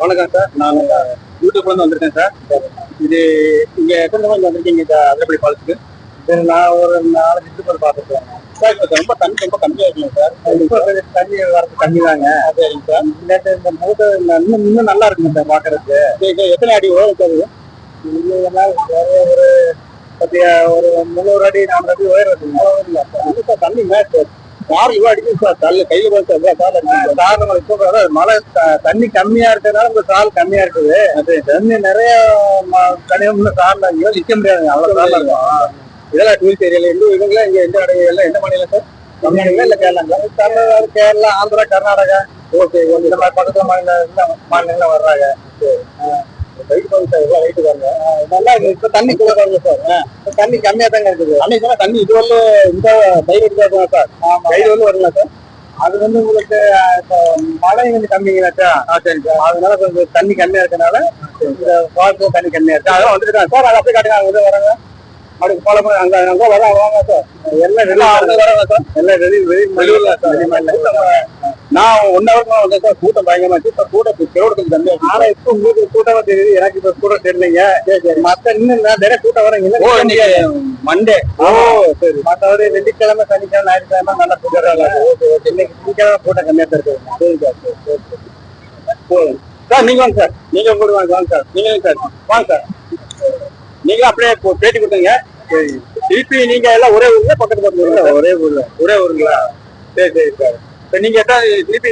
வணக்கம் சார். நான் யூடியூப்ல இருந்து வந்திருக்கேன் சார். இது இங்க எத்தனை மணி வந்திருக்கீங்க இந்த அதிரப்படி ஃபால்ஸுக்கு சரி நான் ஒரு நாலு லிட்டர் பார்த்துருக்கேன் சார் இப்போ ரொம்ப தண்ணி ரொம்ப கம்மியா இருக்குங்க சார்? இப்போ தண்ணி வரது கம்மி தாங்க. சரிங்க சார். இந்த இந்த மூட்டை இன்னும் இன்னும் நல்லா இருக்குங்க சார் பார்க்கறதுக்கு. சரி எத்தனை அடி உயரம் சார் எல்லாம் ஒரு பத்தி ஒரு முந்நூறு அடி நானூறு அடி உயரம் இருக்குங்க. தண்ணி மேட்ச் கார் இவ்வளோ அடிக்குது சார் தள்ளு கையில் போய் சார் கால் அடிக்குது காரணம் இப்போ அதாவது மழை தண்ணி கம்மியா இருக்கிறதுனால இந்த கால் கம்மியா இருக்குது. அது தண்ணி நிறைய இன்னும் காலில் ஐயோ நிற்க முடியாது. அவ்வளோ காலில் இருக்கும். இதெல்லாம் டூரிஸ்ட் ஏரியால எந்த இவங்களாம் இங்க எந்த எல்லாம் எந்த மாநிலம் சார்? தமிழ்நாடுங்களா இல்ல கேரளாங்களா தமிழ்நாடு கேரளா ஆந்திரா கர்நாடகா. ஓகே இந்த மாதிரி பக்கத்துல மாநில மாநிலங்கள்லாம் வர்றாங்க. ரைட்டு பாருங்க சார் எவ்வளவு வெயிட் பாருங்க நல்லா இருக்கு இப்போ தண்ணி கூட பாருங்க சார் ஆ, தண்ணி கம்மியா தாங்க இருக்குது. தண்ணி சொன்னா தண்ணி இது வரல இந்த தைரியம் தான் சார் கைது வந்து வரல சார் அது வந்து உங்களுக்கு இப்போ மழை கொஞ்சம் கம்மிங்களாச்சா சரி சார் அதனால கொஞ்சம் தண்ணி கம்மியாக இருக்கனால இந்த ஃபால்ஸ் தண்ணி கம்மியாக இருக்கு அதான் வந்துருக்காங்க சார் அதை அப்படியே காட்டுங்க அவங்க வராங்க அப்படி போல போய் அங்கே அங்கே வர வாங்க சார் எல்லாம் ரெடி வராங்க சார் எல்லாம் ரெடி ரெடி வெளியூர்ல சார் நான் ஒன் ஹவர் வந்தேன் சார் கூட்டம் பயங்கரமா இருக்கு சார் கூட்டம் கிரௌட் தம்பி ஆனா இப்போ உங்களுக்கு கூட்டமா தெரியுது. எனக்கு இப்போ கூட்டம் தெரியலைங்க. சரி சரி. மத்த இன்னும் நிறைய கூட்டம் வரீங்க ஓ மண்டே ஓ சரி. மற்றபடி வெள்ளிக்கிழமை சனிக்கிழமை ஞாயிற்றுக்கிழமை நல்லா கூட்டம் ஓகே ஓகே. இன்னைக்கு சனிக்கிழமை கூட்டம் கம்மியா தான் இருக்கு சரி சார் சரி சரி சரி. போதும். சார் நீங்க வாங்க சார். நீங்க கூட வாங்க வாங்க சார். நீங்க சார். வாங்க சார். நீங்க அப்படியே பேட்டி கொடுத்தீங்க சரி. திருப்பி நீங்க எல்லாம் ஒரே ஊர்ல பக்கத்து பக்கத்து ஊர்ல ஒரே ஊர்ல. ஒரே ஊருங்களா? சரி சரி சார். இப்ப நீங்க எத்தனை திருப்பி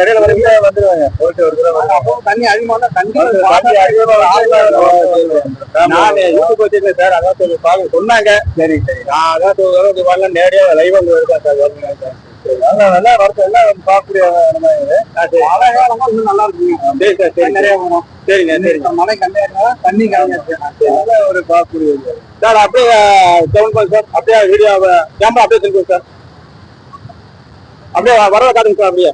இடையில வரீங்க வந்துருவாங்க. ஓகே ஒரு தடவை அப்போ தண்ணி அதிகமான தண்ணி தண்ணி அதிகமா நான் யூடியூப் வச்சிருக்கேன் சார். அதான் சொல்லி சொன்னாங்க. சரி சரி. நான் அதான் ஒரு தடவை வரல நேரடியா லைவ் வந்து இருக்கேன் சார். அதான் நல்லா வரது எல்லாம் பார்க்கக்கூடிய நம்ம. இன்னும் நல்லா இருக்குங்க. சரி சார் சரி. நிறைய வரும். சரிங்க சரிங்க. மழை கம்மியா இருந்தா தண்ணி கம்மியா இருக்கு ஒரு பார்க்கக்கூடிய. சார் அப்படியே செவன் பாயிண்ட் சார் அப்படியே வீடியோ கேமரா அப்படியே திருப்பி சார். அப்படியே வரத காட்டுங்க சார் அப்படியே.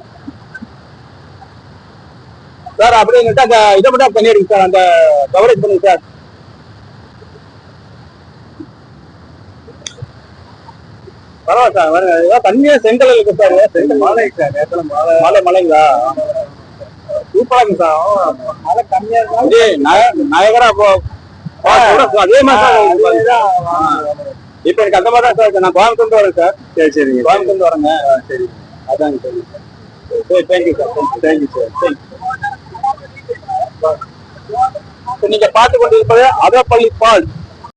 சார் அப்படியே எங்கிட்ட அந்த இதை மட்டும் பண்ணிடுங்க சார் அந்த கவரேஜ் பண்ணுங்க சார். பரவாயில்ல சார் வருங்க தண்ணியே செங்கல் இருக்கு சார். செங்கல் மழை சார் நேரத்தில் மழை மழை மழைங்களா சூப்பரா இருக்கு சார். மழை கம்மியா இருக்கு நயகரா அதே மாதிரி இப்ப எனக்கு அந்த மாதிரி தான் சார். நான் கோயம்புத்தூர் வரேன் சார். சரி சரிங்க. கோயம்புத்தூர் வரேங்க. சரி. அதாங்க சரி. சரி thank you sir thank you sir thank you நீங்க பார்த்து கொண்டிருப்பது அதப்பள்ளி ஃபால்ஸ்